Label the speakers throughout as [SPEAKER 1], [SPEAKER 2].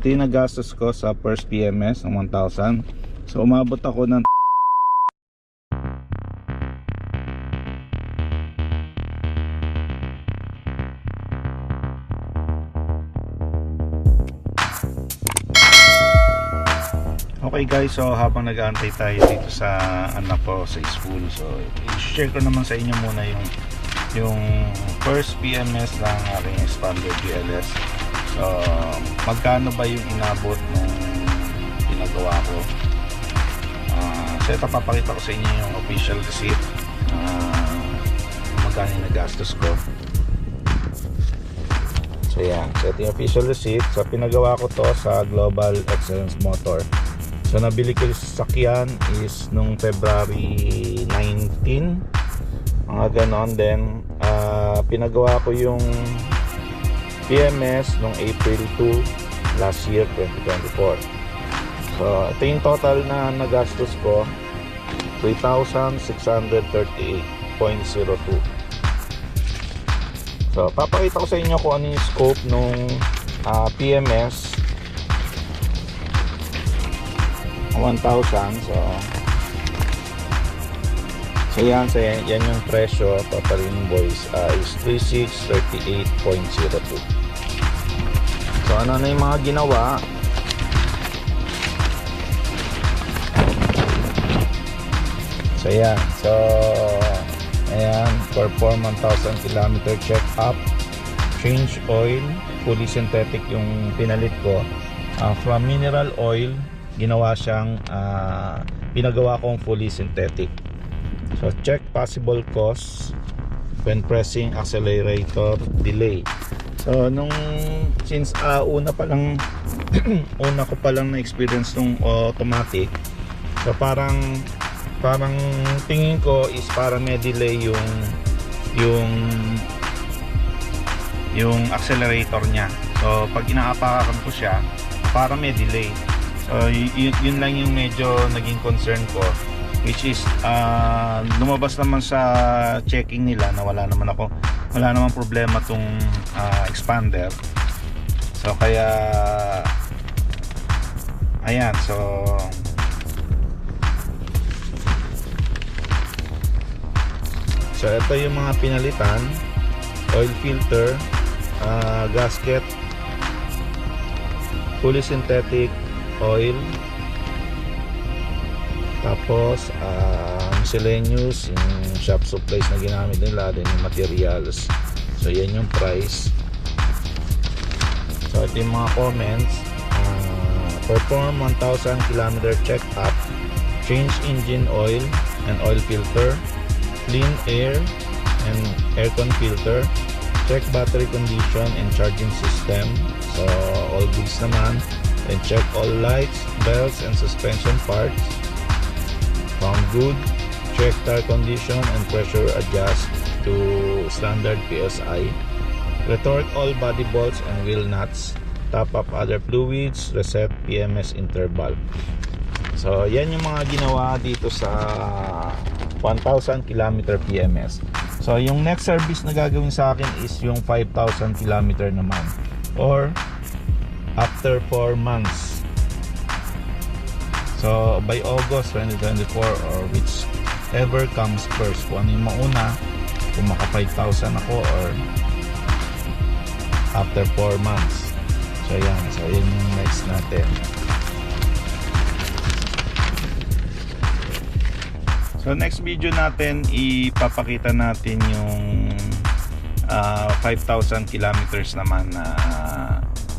[SPEAKER 1] ito yung nagastos ko sa first PMS ng 1,000 so umabot ako ng Okay guys, so habang nag-aantay tayo dito sa anak ko sa school, so i-share ko naman sa inyo muna yung yung first PMS ng aking expander GLS. So, magkano ba yung inabot nung pinagawa ko? Ah, so ito papakita ko sa inyo yung official receipt. Uh, magkano yung nagastos ko. So yan, so ito yung official receipt. So pinagawa ko to sa Global Excellence Motor. So nabili ko yung sasakyan is nung February 19 mga ganon then ah, pinagawa ko yung PMS nung April 2 last year 2024 so ito yung total na nagastos ko 3,638.02 so papakita ko sa inyo kung ano yung scope nung ah, PMS 1,000 so so yan so yan, yan yung presyo total invoice uh, is 3638.02 so ano na yung mga ginawa? So yan so ayan. Perform 1,000 km check up. Change oil. Fully synthetic yung pinalit ko. Uh, from mineral oil ginawa siyang ah, pinagawa kong fully synthetic. So check possible cause when pressing accelerator delay so nung since ah, una pa lang una ko pa lang na experience nung automatic so parang parang tingin ko is parang may delay yung yung yung accelerator niya so pag inaapakan ko siya para may delay. So y- y- yun lang yung medyo naging concern ko which is uh, lumabas naman sa checking nila na wala naman ako wala naman problema tong ah, expander. So kaya ayan so So ito yung mga pinalitan. Oil filter ah, gasket. Fully synthetic oil tapos uh, miscellaneous yung shop supplies na ginamit nila din yung materials. So yan yung price. So ito yung mga comments. Uh, perform 1000 km check up change engine oil and oil filter clean air and aircon filter check battery condition and charging system. So all goods naman. Then check all lights belts and suspension parts found good check tire condition and pressure adjust to standard PSI retort all body bolts and wheel nuts. Top up other fluids reset PMS interval. So yan yung mga ginawa dito sa 1,000 km PMS so yung next service na gagawin sa akin is yung 5,000 km naman. Or after 4 months so by August 2024 or whichever comes first kung ano yung mauna kung maka 5,000 ako or after 4 months so yan so yun yung next natin So next video natin ipapakita natin yung ah, 5,000 kilometers naman na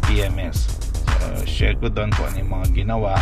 [SPEAKER 1] PMS. So share ko doon kung ano yung mga ginawa.